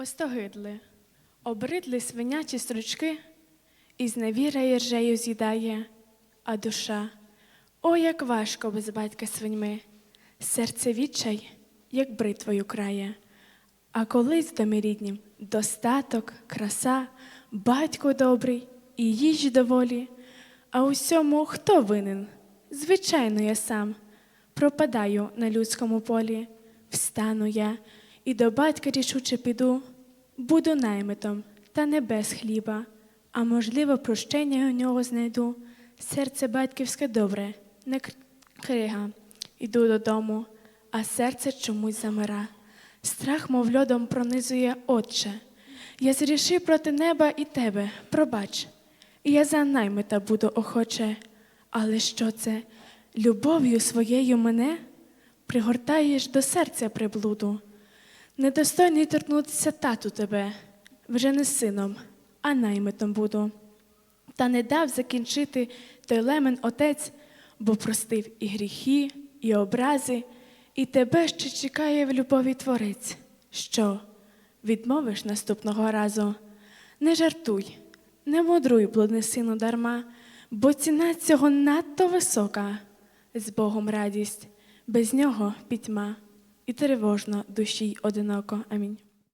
Остогидли, обридли свинячі стручки, і зневіра іржею з'їдає, а душа, о, як важко без батька свиньми, серце відчай, як бритвою крає. А колись домі ріднім достаток, краса, батько добрий і їжі доволі. А усьому хто винен? Звичайно, я сам пропадаю на людському полі. Встану я і до батька рішуче піду, буду наймитом, та не без хліба, а можливо, прощення у нього знайду. Серце батьківське добре, не крига. Іду додому, а серце чомусь замира. Страх, мов льодом, пронизує отче. Я зрішив проти неба і тебе, пробач. І я за наймита буду охоче. Але що це? Любов'ю своєю мене пригортаєш до серця приблуду. Недостойний торкнутися тату тебе, вже не сином, а наймитом буду. Та не дав закінчити той лемен отець, бо простив і гріхи, і образи, і тебе ще чекає в любові творець. Що, відмовиш наступного разу? Не жартуй, не мудруй, блудний сину, дарма, бо ціна цього надто висока. З Богом радість, без нього пітьма, і тривожно душі одиноко. Амінь.